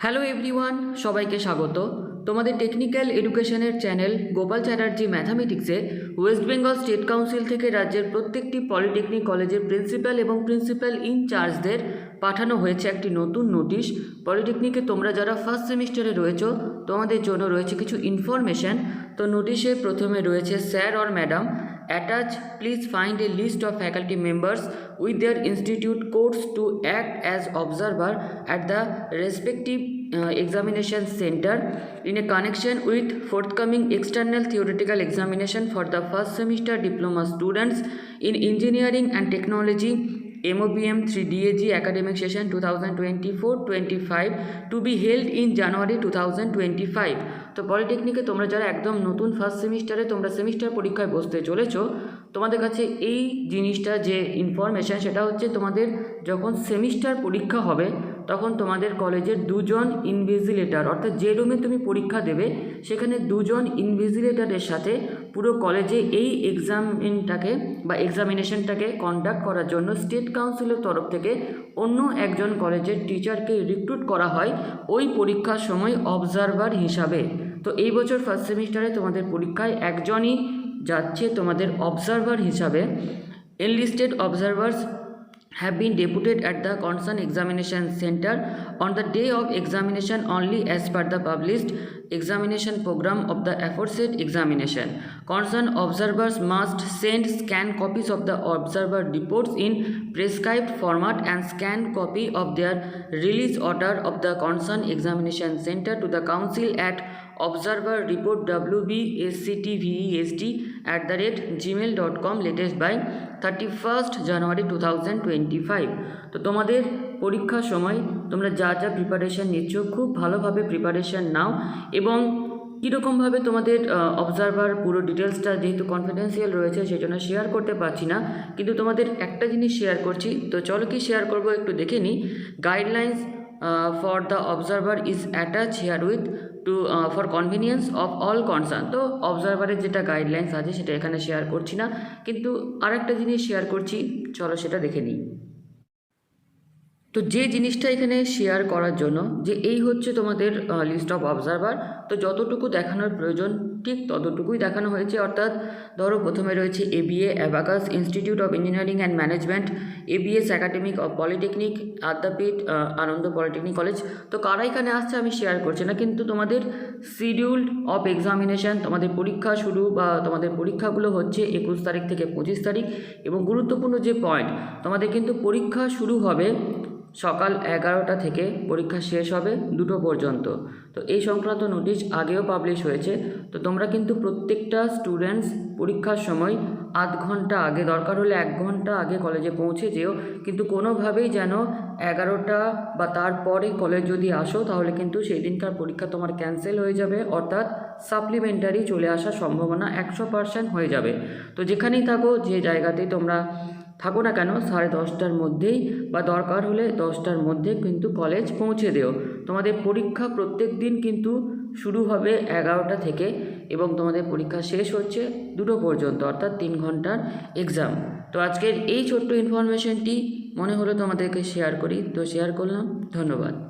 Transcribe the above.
Hello everyone সবাইকে স্বাগত। তোমাদের টেকনিক্যাল এডুকেশনের চ্যানেল গোপাল চ্যাটার্জি ম্যাথামেটিক্সে ওয়েস্ট বেঙ্গল স্টেট কাউন্সিল থেকে রাজ্যের প্রত্যেকটি পলিটেকনিক কলেজের প্রিন্সিপাল এবং প্রিন্সিপাল ইনচার্জদের পাঠানো হয়েছে একটি নতুন নোটিশ পলিটেকনিকে তোমরা যারা ফার্স্ট সেমিস্টারে রয়েছো, তোমাদের জন্য রয়েছে কিছু ইনফরমেশন তো নোটিশে প্রথমে রয়েছে sir or madam attach please find a list of faculty members with their institute codes to act as observer at the respective uh, examination center. In a connection with forthcoming external theoretical examination for the first semester diploma students in engineering and technology MOBM 3DAG academic session 2024-25 to be held in January 2025 তো পলিটেকনিকে তোমরা যারা একদম নতুন first সেমিস্টারে তোমরা semester পরীক্ষায় বসতে চলেছো, তোমাদের কাছে এই জিনিসটা যে ইনফরমেশান সেটা হচ্ছে তোমাদের যখন সেমিস্টার পরীক্ষা হবে, তখন তোমাদের কলেজের দুজন ইনভিজিলেটর অর্থাৎ যে রুমে তুমি পরীক্ষা দেবে, সেখানে দুজন ইনভিজিলেটরের সাথে পুরো কলেজে এই এক্সামিনটাকে বা এক্সামিনেশনটাকে কন্ডাক্ট করার জন্য স্টেট কাউন্সিলের তরফ থেকে অন্য একজন কলেজের টিচারকে রিক্রুট করা হয় ওই পরীক্ষার সময় অবজারভার হিসাবে। তো এই বছর ফার্স্ট সেমিস্টারে তোমাদের পরীক্ষায় একজনই যাচ্ছে তোমাদের অবজারভার হিসাবে। Enlisted observers have been deputed at the concerned examination center on the day of examination only as per the published examination program of the aforesaid examination. Concerned observers must send scanned copies of the observer reports in prescribed format and scanned copy of their release order of the concerned examination center to the council at observer report wbsctvest at the rate gmail.com latest by 31st January two thousand twenty five তো তোমাদের পরীক্ষার সময় তোমরা যা যা preparation নিচ্ছ, খুব ভালোভাবে প্রিপারেশান নাও এবং কীরকমভাবে তোমাদের অবজারভার পুরো ডিটেলসটা যেহেতু কনফিডেন্সিয়াল রয়েছে সেই জন্য শেয়ার করতে পারছি না। কিন্তু তোমাদের একটা জিনিস শেয়ার করছি, তো চলো কি শেয়ার করব একটু দেখে নিই। Guidelines for the observer is attach here with to for convenience of all concern তো অবজারভারের যেটা গাইডলাইন্স আছে সেটা এখানে শেয়ার করছি না। কিন্তু আরেকটা জিনিস শেয়ার করছি, চলো সেটা দেখে নিই। তো যে জিনিসটা এখানে শেয়ার করার জন্য, যে এই হচ্ছে তোমাদের লিস্ট অফ অবজারভার তো যতটুকু দেখানোর প্রয়োজন ঠিক ততটুকুই দেখানো হয়েছে। অর্থাৎ ধরো প্রথমে রয়েছে A B A abacus institute of engineering and management A B S academic of polytechnic Adyapeeth Ananda polytechnic college তো কারা এখানে আসছে আমি শেয়ার করছি না, কিন্তু তোমাদের শিডিউল্ড অফ এক্সামিনেশান তোমাদের পরীক্ষা শুরু বা তোমাদের পরীক্ষাগুলো হচ্ছে একুশ তারিখ থেকে পঁচিশ তারিখ এবং গুরুত্বপূর্ণ যে পয়েন্ট তোমাদের কিন্তু পরীক্ষা শুরু হবে সকাল এগারোটা থেকে পরীক্ষা শেষ হবে দুটো পর্যন্ত। তো এই সংক্রান্ত নোটিশ আগেও পাবলিশ হয়েছে। তো তোমরা কিন্তু প্রত্যেকটা স্টুডেন্টস পরীক্ষার সময় আধ ঘণ্টা আগে, দরকার হলে এক ঘণ্টা আগে কলেজে পৌঁছে যেও। কিন্তু কোনোভাবেই যেন এগারোটা বা তারপরে কলেজ যদি আসো, তাহলে কিন্তু সেই দিনকার পরীক্ষা তোমার ক্যান্সেল হয়ে যাবে। অর্থাৎ সাপ্লিমেন্টারি চলে আসার সম্ভাবনা একশো পার্সেন্ট হয়ে যাবে। তো যেখানেই থাকো, যে জায়গাতেই তোমরা থাকো না কেন? সাড়ে দশটার মধ্যেই বা দরকার হলে দশটার মধ্যে কিন্তু কলেজ পৌঁছে দেও। তোমাদের পরীক্ষা প্রত্যেক দিন কিন্তু শুরু হবে এগারোটা থেকে এবং তোমাদের পরীক্ষা শেষ হচ্ছে দুটো পর্যন্ত, অর্থাৎ তিন ঘণ্টার এক্সাম তো আজকের এই ছোট্ট ইনফরমেশনটি মনে হলো তোমাদেরকে শেয়ার করি। তো শেয়ার করলাম। ধন্যবাদ।